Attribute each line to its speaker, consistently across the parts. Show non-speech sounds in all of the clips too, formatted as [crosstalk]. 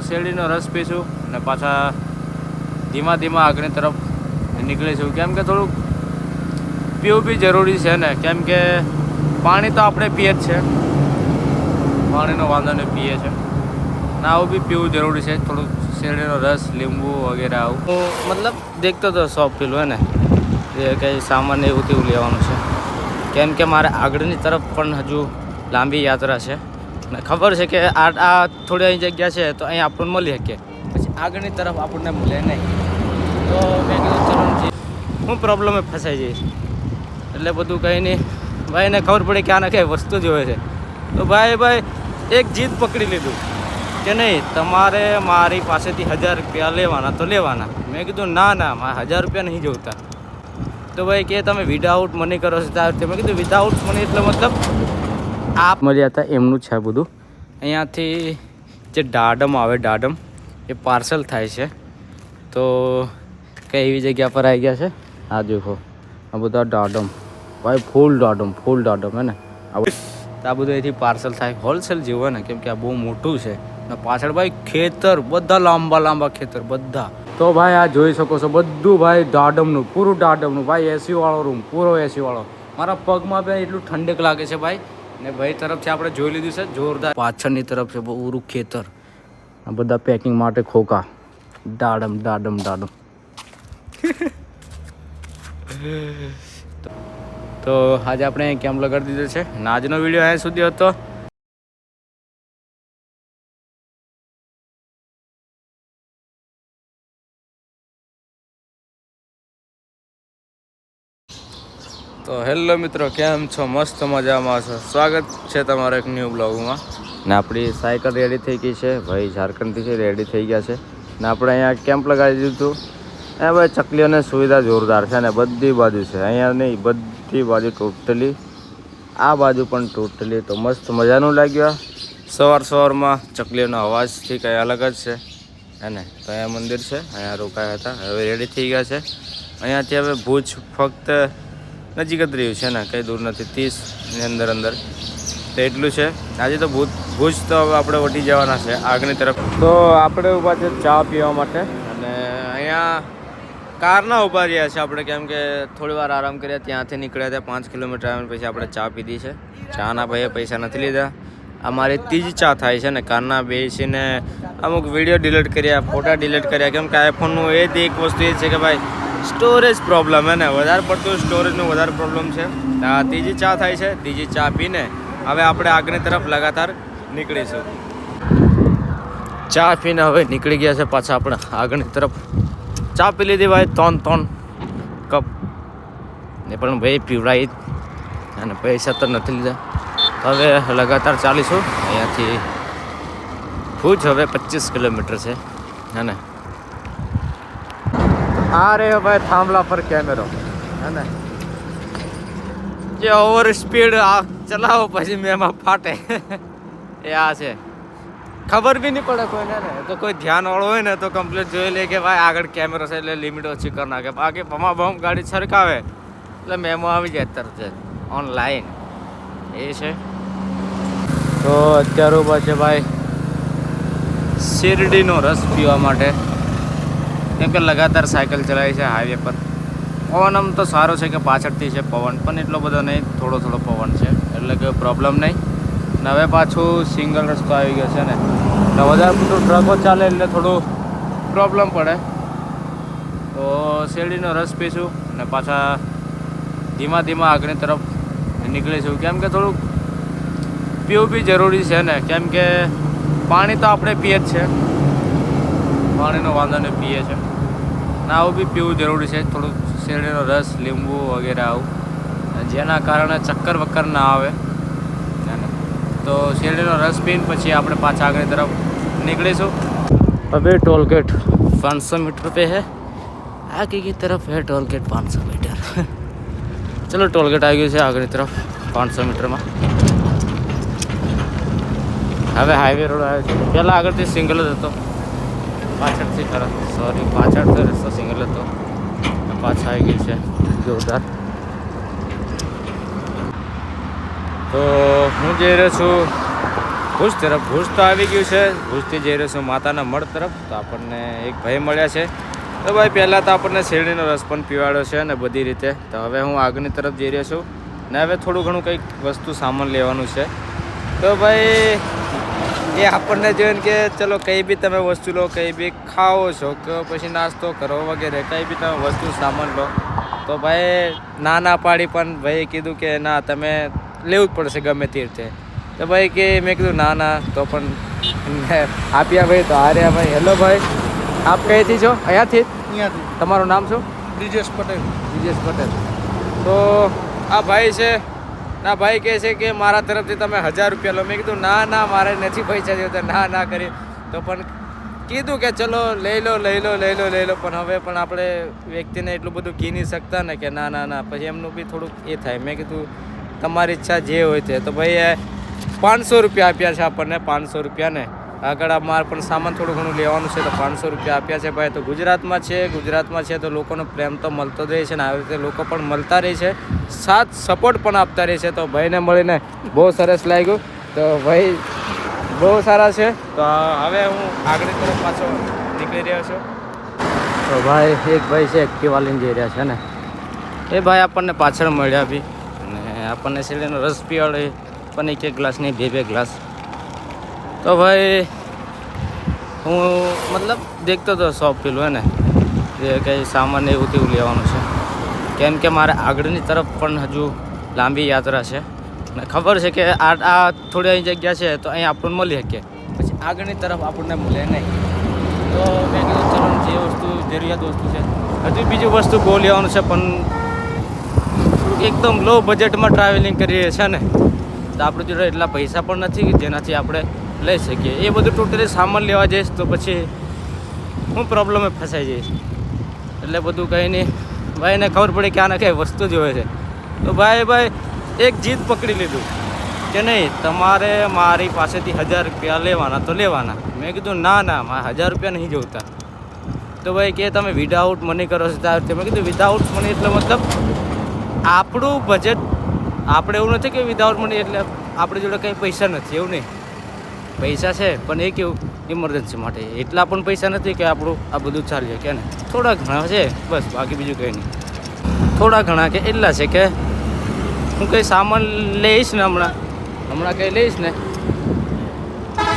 Speaker 1: શેરડીનો રસ પીશું અને પાછા ધીમા ધીમા આગળની તરફ નીકળીશું. કેમ કે થોડુંક પીવું બી જરૂરી છે ને. કેમ કે પાણી તો આપણે પીએ જ છે. પાણીનો વાંધો નહીં, પીએ છે. ને આવું બી પીવું જરૂરી છે. થોડુંક શેરડીનો રસ, લીંબુ વગેરે આવું. હું મતલબ દેખતો હતો શોપ પેલું હે ને એ કંઈ સામાન એવું તેવું લેવાનું છે. કેમ કે મારે આગળની તરફ પણ હજુ લાંબી યાત્રા છે. ને ખબર છે કે આ આ થોડી અહીં જગ્યા છે, તો અહીં આપણને મળી શકીએ. પછી આગળની તરફ આપણને મળે નહીં. તો મેં કીધું ચલો હું પ્રોબ્લેમે ફસાઈ જઈશ. એટલે બધું કંઈ નહીં. ભાઈને ખબર પડી કે આને કઈ વસ્તુ જોવે છે. તો ભાઈ ભાઈ, એક જીત પકડી લીધું કે નહીં, તમારે મારી પાસેથી હજાર રૂપિયા લેવાના તો લેવાના. મેં કીધું, ના ના, મારે હજાર રૂપિયા નહીં જોતા તો ભાઈ કે, તમે વિધાઉટ મની કરો છો. ત્યાં મેં કીધું વિધાઉટ મની એટલે મતલબ મળ્યા હતા એમનું છે બધું. અહીંયાથી જે ડાડમ આવે ડાડમ એ પાર્સલ થાય છે. તો કઈ એવી જગ્યા પર આવી ગયા છે? આ દેખો આ બધા ડાડમ ભાઈ, ફૂલ ડાડમ ફૂલ ડાડમ હે ને? આ બધું. એથી પાર્સલ થાય. હોલસેલ જેવું હોય ને, કેમ કે આ બહુ મોટું છે. ને પાછળ ભાઈ ખેતર, બધા લાંબા લાંબા ખેતર, બધા. તો ભાઈ, આ જોઈ શકો છો બધું ભાઈ દાડમનું, પૂરું દાડમનું. ભાઈ એસી વાળો રૂમ પૂરો એસી વાળો. મારા પગમાં બે એટલું ઠંડક લાગે છે ભાઈ. ને ભાઈ તરફથી આપણે જોઈ લીધું છે જોરદાર. પાછળની તરફ છે બહુ ખેતર. બધા પેકિંગ માટે ખોખા. દાડમ દાડમ દાડમ. [laughs] તો આજે આપણે કેમ્પ લગાડી દીધો છે? અને આજનો વીડિયો અહીંયા સુધી હતો. હેલો મિત્રો, કેમ છો? મસ્ત મજામાં છો. સ્વાગત છે તમારા એક ન્યૂ બ્લોગમાં ને આપણી સાયકલ રેડી થઈ ગઈ છે. ભાઈ ઝારખંડથી છે રેડી થઈ ગયા છે. ને આપણે અહીંયા કેમ્પ લગાવી દીધું. એ ભાઈ ચકલીઓની સુવિધા જોરદાર છે ને બધી બાજુ છે. અહીંયા નહીં, બધી બાજુ ટોટલી આ બાજુ પણ ટોટલી તો મસ્ત મજાનું લાગ્યું સવાર સવારમાં ચકલીઓનો અવાજથી કંઈ અલગ જ છે. હે ને? તો અહીંયા મંદિર છે, અહીંયા રોકાયા હતા. હવે રેડી થઈ ગયા છે. અહીંયાથી હવે ભુજ ફક્ત નજીક જ રહ્યું છે ને, કંઈ દૂર નથી ત્રીસની અંદર અંદર. તો એટલું છે. આજે તો ભૂત, ભૂજ તો આપણે વટી જવાના છે આગળની તરફ. તો આપણે ઊભા છે ચા પીવા માટે અને અહીંયા કારના ઊભા રહ્યા છે આપણે, કેમ કે થોડી વાર આરામ કર્યા, ત્યાંથી નીકળ્યા હતા, પાંચ કિલોમીટર આવીને પછી આપણે ચા પીધી છે. ચાના ભાઈએ પૈસા નથી લીધા. અમારી ત્રીજી ચા થાય છે ને, કારના બેસીને અમુક વીડિયો ડિલીટ કર્યા, ફોટા ડિલીટ કર્યા, કેમ કે આઈફોનનું એ જ એક વસ્તુ એ છે કે ભાઈ સ્ટોરેજ પ્રોબ્લેમ હે ને, વધારે પડતું સ્ટોરેજનું વધારે પ્રોબ્લેમ છે. ત્રીજી ચા થાય છે, ત્રીજી ચા પીને હવે આપણે આગળની તરફ લગાતાર નીકળીશું. ચા પીને હવે નીકળી ગયા છે પાછા આપણે આગળની તરફ. ચા પી લીધી ભાઈ, ત્રણ ત્રણ કપ. ને પણ ભાઈ પીવડાવી અને પૈસા તો નથી લીધા. હવે લગાતાર ચાલીશું. અહીંયાથી ભુજ હવે પચીસ કિલોમીટર છે. હે આ રહ્યો ભાઈ થાંભલા પર કેમેરો. હે જે ઓવર સ્પીડ આ ચલાવો પછી મેં એમાં ફાટે. એ આ છે. ખબર બી નહીં પડે કોઈને ને. તો કોઈ ધ્યાન વાળો હોય ને તો કમ્પ્લીટ જોઈ લે કે ભાઈ આગળ કેમેરો છે એટલે લિમિટ ઓછી કરી નાખે. બાકી પમા બમ ગાડી છરકાવે એટલે મેમો આવી જાય તરત ઓનલાઈન એ છે. તો અત્યારે ઊભા છે ભાઈ શેરડીનો રસ પીવા માટે કેમ કે લગાતાર સાયકલ ચલાવી છે હાઈવે પર. પવન આમ તો સારો છે કે પાછળથી છે પવન, પણ એટલો બધો નહીં, થોડો થોડો પવન છે. એટલે કે પ્રોબ્લેમ નહીં. હવે પાછું સિંગલ રસ્તો આવી ગયો છે ને. ને વધારે બધું ટ્રકો ચાલે એટલે થોડું પ્રોબ્લેમ પડે. તો શેરડીનો રસ પીશું અને પાછા ધીમા ધીમા આગળની તરફ નીકળીશું. કેમ કે થોડુંક પીવું બી જરૂરી છે ને. કેમ કે પાણી તો આપણે પીએ જ છે. પાણીનો વાંધો ને પીએ છે. ના, આવું બી પીવું જરૂરી છે. થોડુંક શેરડીનો રસ, લીંબુ વગેરે આવું. જેના કારણે ચક્કર વક્કર ના આવે. તો શેરડીનો રસ પીને પછી આપણે પાછા આગળ તરફ નીકળીશું. હવે ટોલ ગેટ પાંચસો મીટર પે હે. આગે की તરફ હે ટોલગેટ પાંચસો મીટર. ચલો, ટોલગેટ આવી ગયું છે આગળની તરફ પાંચસો મીટરમાં. હવે હાઈવે રોડ આવ્યો છે. પહેલાં આગળથી સિંગલ જ હતો. પાછળથી ખરા. સોરી પાછળથી રસ્તો સિંગલ હતો. પાછા આવી ગયું છે. જોરદાર. તો હું જઈ રહ્યો છું ભુજ તરફ. ભુજ તો આવી ગયું છે. ભુજથી જઈ રહ્યો છું માતાના મઢ તરફ. તો આપણને એક ભાઈ મળ્યા છે. તો ભાઈ, પહેલાં તો આપણને શેરડીનો રસ પણ પીવાડ્યો છે ને બધી રીતે. તો હવે હું આગળની તરફ જઈ રહ્યો છું. ને હવે થોડું ઘણું કંઈક વસ્તુ સામાન લેવાનું છે. તો ભાઈ એ આપણને જોઈને કે ચલો કંઈ બી તમે વસ્તુ લો કંઈ બી ખાઓ છો કે પછી નાસ્તો કરો વગેરે કંઈ બી તમે વસ્તુ સામાન લો. તો ભાઈ ના ના પાડી પણ ભાઈ કીધું કે ના તમે લેવું જ પડશે ગમે તે રીતે. તો ભાઈ કે મેં કીધું ના ના. તો પણ આપ્યા ભાઈ તો હાર્યા ભાઈ હેલો ભાઈ આપ કઈથી છો? અહીંયાથી?
Speaker 2: અહીંયાથી.
Speaker 1: તમારું નામ શું?
Speaker 2: બ્રિજેશ પટેલ.
Speaker 1: બ્રિજેશ પટેલ. તો આ ભાઈ છે ના, ભાઈ કહે છે કે મારા તરફથી તમે હજાર રૂપિયા લો. મેં કીધું, ના ના, મારે નથી પૈસા જોતા ના ના કરી. તો પણ કીધું કે ચલો, લઈ લો લઈ લો લઈ લો લઈ લો. પણ હવે પણ આપણે વ્યક્તિને એટલું બધું ગીની શકતા ને કે ના ના ના. પછી એમનું બી થોડુંક એ થાય. મેં કીધું, તમારી ઈચ્છા જે હોય તે. તો ભાઈ પાંચસો રૂપિયા આપ્યા છે આપણને, પાંચસો રૂપિયા ને આગળ અમારે પણ સામાન થોડું ઘણું લેવાનું છે તો પાંચસો રૂપિયા આપ્યા છે ભાઈ. તો ગુજરાતમાં છે ગુજરાતમાં છે તો લોકોનો પ્રેમ તો મળતો જ રહે છે ને આવી રીતે લોકો પણ મળતા રહે છે. સાથ સપોર્ટ પણ આપતા રહે છે. તો ભાઈને મળીને બહુ સરસ લાગ્યું. તો ભાઈ, બહુ સારા છે. તો હવે હું આગળની તરફ પાછો નીકળી રહ્યો છું. તો ભાઈ, એક ભાઈ છે એક્ટિવા લઈને જઈ રહ્યા છે ને. એ ભાઈ આપણને પાછળ મળ્યા બી. અને આપણને સિલિન્ડર રસ પીવાડે પણ એક એક ગ્લાસ નહીં બે બે ગ્લાસ તો ભાઈ, હું મતલબ દેખતો હતો શોપ પેલું હે ને, જે કંઈ સામાન એવું તેવું લેવાનું છે. કેમ કે મારે આગળની તરફ પણ હજુ લાંબી યાત્રા છે. ને ખબર છે કે આ આ થોડી અહીં જગ્યા છે તો અહીં આપણને મળી શકીએ પછી આગળની તરફ આપણને મળે નહીં. તો મેં કીધું ચલો જે વસ્તુ, જરૂરિયાત વસ્તુ છે. હજુ બીજી વસ્તુ બહુ લેવાનું છે, પણ એકદમ લો બજેટમાં ટ્રાવેલિંગ કરીએ છીએ ને, તો આપણી જોડે એટલા પૈસા પણ નથી કે જેનાથી આપણે લઈ શકીએ. એ બધું ટોટલી સામાન લેવા જઈશ તો પછી હું પ્રોબ્લેમે ફસાઈ જઈશ. એટલે બધું કંઈ નહીં. ભાઈને ખબર પડે કે આને કઈ વસ્તુ જોવે છે. તો ભાઈ ભાઈ, એક જીત પકડી લીધું કે નહીં, તમારે મારી પાસેથી હજાર રૂપિયા લેવાના તો લેવાના. મેં કીધું, ના ના, મારે હજાર રૂપિયા નહીં જોતા. તો ભાઈ કે, તમે વિધાઉટ મની કરો છો. ત્યાં મેં કીધું વિધાઉટ મની એટલે મતલબ આપણું બજેટ આપણે એવું નથી કે વિધાઉટ મની એટલે આપણી જોડે કંઈ પૈસા નથી, એવું નહીં. પૈસા છે, પણ એ કેવું? ઇમરજન્સી માટે. એટલા પણ પૈસા નથી કે આપણું આ બધું ચાલીએ, કે ને થોડા ઘણા છે, બસ, બાકી બીજું કંઈ નહીં. થોડા ઘણા કે એટલા છે કે હું કંઈ સામાન લઈશ ને હમણાં? હમણાં કંઈ લઈશ ને?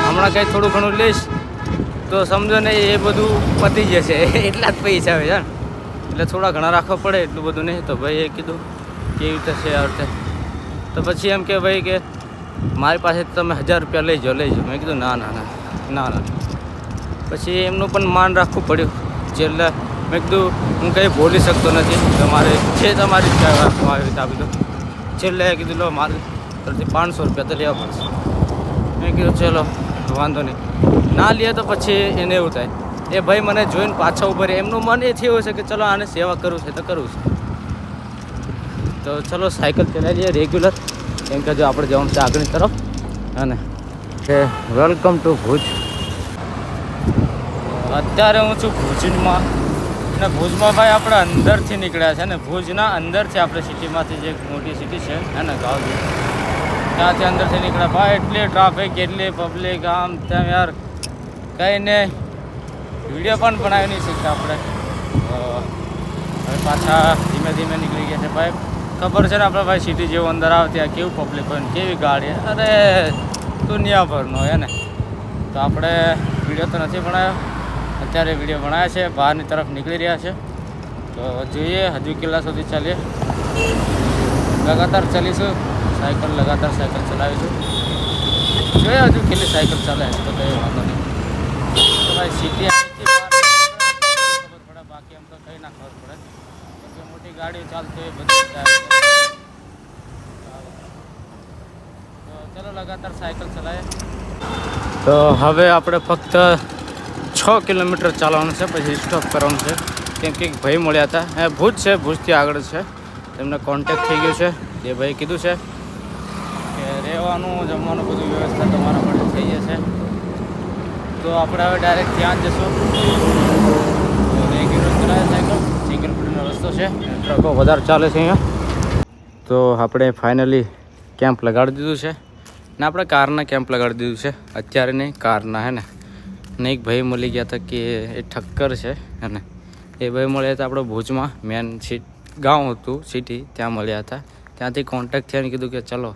Speaker 1: હમણાં કંઈ થોડું ઘણું લઈશ, તો સમજો ને એ બધું પતી જશે. [laughs] એટલા જ પૈસા આવે જાણ એટલે થોડા ઘણા રાખવા પડે એટલું બધું નહીં. તો ભાઈ એ કીધું કેવી રીતે છે આ રીતે તો પછી એમ કે ભાઈ કે મારી પાસેથી તમે હજાર રૂપિયા લઈ જાઓ લઈ જાઓ. મેં કીધું, ના ના ના ના ના. પછી એમનું પણ માન રાખવું પડ્યું. છેલ્લે મેં કીધું, હું કંઈ બોલી શકતો નથી. તમારે છે તમારી જ આવી રીતે આપી દો. છેલ્લે કીધું, લો, મારે તરફથી પાંચસો રૂપિયા તો લેવા પડશે. મેં કીધું, ચલો, વાંધો નહીં. ના લે તો પછી એને એવું થાય. એ ભાઈ મને જોઈને પાછા ઊભા રહે એમનું મન એ થયું છે કે, ચલો, આને સેવા કરવું છે તો કરવું છે. તો ચલો, સાયકલ લઈએ રેગ્યુલર કેમ કે જો આપણે જવાનું છે આગળની તરફ, અને કે વેલકમ ટુ ભુજ. અત્યારે હું છું ભુજમાં. અને ભુજમાં ભાઈ આપણે અંદરથી નીકળ્યા છે ને, ભુજના અંદરથી આપણે સિટીમાંથી જે મોટી સિટી છે, હે ને ત્યાંથી અંદરથી નીકળ્યા. ભાઈ, એટલી ટ્રાફિક એટલી પબ્લિક આમ તેમ યાર. કંઈ ને વીડિયો પણ બનાવી નહીં શકતા આપણે. હવે પાછા ધીમે ધીમે નીકળી ગયા છે ભાઈ. ખબર છે ને આપણે ભાઈ સિટી જેવું અંદર આવે ત્યાં કેવું પબ્લિક હોય ને કેવી ગાડી અરે, દુનિયાભરનો હે ને. તો આપણે વીડિયો તો નથી ભણાયો અત્યારે વીડિયો બનાવ્યા છે, બહારની તરફ નીકળી રહ્યા છે. તો જોઈએ, હજુ કેટલા સુધી ચાલીએ. લગાતાર ચાલીશું. સાયકલ લગાતાર સાયકલ ચલાવીશું. જોઈએ હજુ કેટલી સાયકલ ચાલે, તો કંઈ વાંધો નહીં. ભાઈ સિટી ખબર પડે બાકી એમ તો કંઈ ના ખબર પડે કેમ કે મોટી ગાડીઓ ચાલતી હોય, બધી તો ચલો લગાતાર સાયકલ ચલાવીએ. તો હવે આપણે ફક્ત છ કિલોમીટર ચાલવાનું છે, પછી સ્ટોપ કરવાનું છે. કેમ કે ભાઈ મળ્યા હતા. એ ભુજ છે, ભુજથી આગળ છે. તેમને કોન્ટેક થઈ ગયું છે. એ ભાઈ કીધું છે કે રહેવાનું, જમવાનું બધું વ્યવસ્થા તમારા માટે થઈ જશે. તો આપણે હવે ડાયરેક્ટ ત્યાં જ જશું તો રેગ્યુલર ચલાવે સાયકલ સિંગલ ફૂટનો રસ્તો છે. ટ્રકો વધારે ચાલે છે અહીંયા. તો આપણે ફાઇનલી કેમ્પ લગાડી દીધું છે. ને આપણે કારના કેમ્પ લગાડી દીધું છે. અત્યારે નહીં, કારના હે ને. ને એક ભાઈ મળી ગયા હતા કે એ ઠક્કર છે અને એ ભાઈ મળ્યા હતા આપણે ભુજમાં મેન સીટ ગામ હતું સિટી ત્યાં મળ્યા હતા. ત્યાંથી કોન્ટેક્ટ થયા ને કીધું કે ચલો,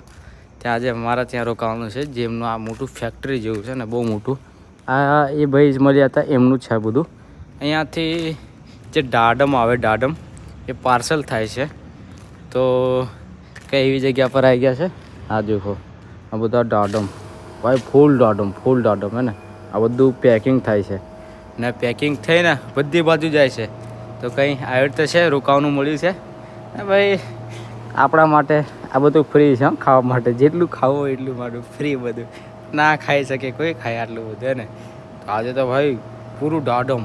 Speaker 1: ત્યાં આજે મારા ત્યાં રોકાવાનું છે. જેમનું આ મોટું ફેક્ટરી જેવું છે ને, બહુ મોટું. આ એ ભાઈ જ મળ્યા હતા, એમનું છે બધું. અહીંયાથી જે ડાડમ આવે ડાડમ એ પાર્સલ થાય છે. તો કઈ એવી જગ્યા પર આવી ગયા છે? આ દેખો. આ બધા દાડમ. ભાઈ ફૂલ દાડમ ફૂલ દાડમ, હે ને? આ બધું પેકિંગ થાય છે. ને પેકિંગ થઈને બધી બાજુ જાય છે. તો કંઈ આવી રીતે છે, રોકાવાનું મળ્યું છે. ને ભાઈ, આપણા માટે આ બધું ફ્રી છે ખાવા માટે. જેટલું ખાવું હોય એટલું મારું ફ્રી બધું. ના ખાઈ શકે, કોઈ ખાય આટલું બધું ને? આજે તો ભાઈ, પૂરું દાડમ.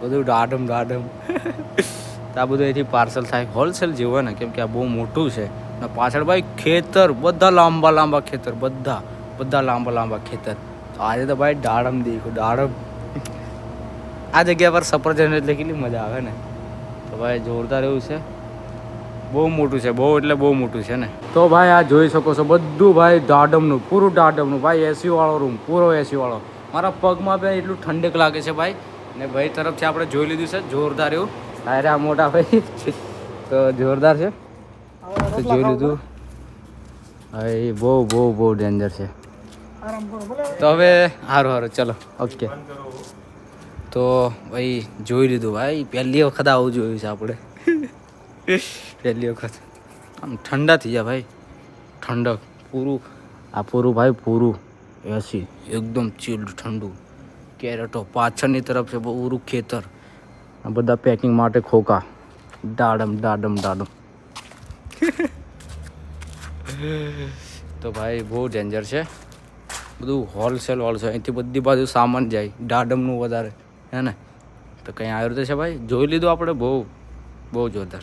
Speaker 1: બધું ડાડમ ડાડમ [laughs] આ બધું અહીંથી પાર્સલ થાય. હોલસેલ જેવું હોય ને, કેમ કે આ બહુ મોટું છે. ને પાછળ ભાઈ ખેતર, બધા લાંબા લાંબા ખેતર, બધા બધા લાંબા લાંબા ખેતર. આજે તો ભાઈ દાડમ દેખ્યું, દાડમ. આ જગ્યા પર સફરજન એટલે કેટલી મજા આવે ને. તો ભાઈ જોરદાર એવું છે. બહુ મોટું છે, બહુ એટલે બહુ મોટું છે ને. તો ભાઈ આ જોઈ શકો છો, બધું ભાઈ દાડમનું, પૂરું ડાડમનું ભાઈ એસી વાળો રૂમ પૂરો એસી વાળો. મારા પગમાં બે એટલું ઠંડક લાગે છે ભાઈ. ને ભાઈ તરફથી આપણે જોઈ લીધું છે, જોરદાર એવું. અરે મોટા ભાઈ. તો જોરદાર છે. તો જોઈ લીધું. ભાઈ બહુ બહુ બહુ ડેન્જર છે. તો હવે સારું સારું ચલો. ઓકે. તો ભાઈ જોઈ લીધું ભાઈ. પહેલી વખત આવું જોયું છે આપણે. પહેલી વખત. આમ ઠંડા થઈ જાય ભાઈ. ઠંડક પૂરું. આ પૂરું ભાઈ પૂરું. એસી. એકદમ ચીલ્ડ ઠંડુ. કેરેટો પાછળની તરફ છે પૂરું ખેતર. આ બધા પેકિંગ માટે ખોખા. દાડમ દાડમ દાડમ. [laughs] તો ભાઈ, બહુ ડેન્જર છે. બધું હોલસેલ હોલસેલ અહીંથી બધી બાજુ સામાન જાય. દાડમનું વધારે. હે ને? તો કંઈ આવી રીતે છે ભાઈ? જોઈ લીધું આપણે? બહુ બહુ જોરદાર.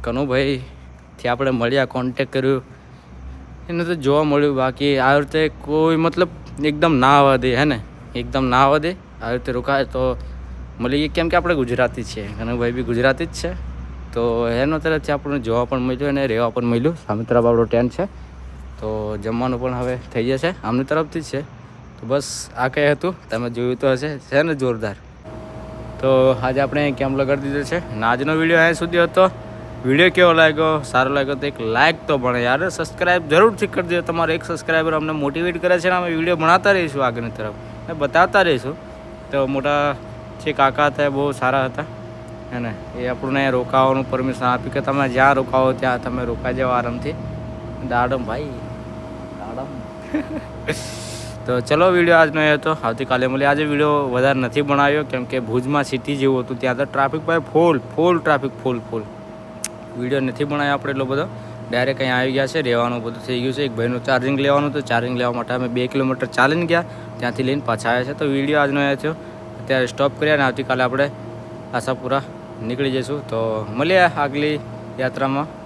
Speaker 1: કનુભાઈ થી આપણે મળ્યા કોન્ટેક કર્યો. એને તો જોવા મળ્યું. બાકી આવી રીતે કોઈ મતલબ એકદમ ના આવવા દે હે ને? એકદમ ના આવવા દે આવી રીતે રોકાય. તો મળી કેમ કે આપણે ગુજરાતી છીએ કનકભાઈ બી ગુજરાતી જ છે. તો એનો તરફથી આપણને જોવા પણ મળ્યું અને રહેવા પણ મળ્યું. સામે તરફ આપણો છે. તો જમવાનું પણ હવે થઈ જશે. આમની તરફથી જ છે. તો બસ આ કંઈ હતું. તમે જોયું તો હશે. છે ને જોરદાર. તો આજે આપણે કેમ્પ લગાડી દીધો છે? અને આજનો વીડિયો અહીંયા સુધી હતો. વીડિયો કેવો લાગ્યો? સારો લાગ્યો તો એક લાઇક તો ભણે યાર. સબસ્ક્રાઈબ જરૂરથી કરી દો તમારો એક સબસ્ક્રાઈબર અમને મોટિવેટ કરે છે અને અમે વીડિયો ભણાતા રહીશું આગળની તરફ. અને બતાવતા રહીશું. તો મોટા જે કાકા હતા એ બહુ સારા હતા. હે ને? એ આપણને રોકાવાનું પરમિશન આપી કે તમે જ્યાં રોકાવો ત્યાં તમે રોકાઈ જાઓ આરામથી. દાડમ ભાઈ, દાડમ. [laughs] તો ચલો વીડિયો આજનો એ હતો. આવતીકાલે મળીએ. આજે વીડિયો વધારે નથી બનાવ્યો કેમ કે ભુજમાં સિટી જેવું હતું. ત્યાં તો ટ્રાફિક ભાઈ ફૂલ ફૂલ ટ્રાફિક ફૂલ ફૂલ વીડિયો નથી બનાવ્યો આપણે એટલો બધો. ડાયરેક્ટ અહીં આવી ગયા છે. રહેવાનું બધું થઈ ગયું છે. એક ભાઈનું ચાર્જિંગ લેવાનું હતું. ચાર્જિંગ લેવા માટે અમે બે કિલોમીટર ચાલીને ગયા. ત્યાંથી લઈને પાછા આવ્યા છે. તો વીડિયો આજનો એ થયો. અત્યારે સ્ટોપ કર્યા અને આવતીકાલે આપણે આશાપુરા નીકળી જઈશું. તો મળીએ આગલી યાત્રામાં.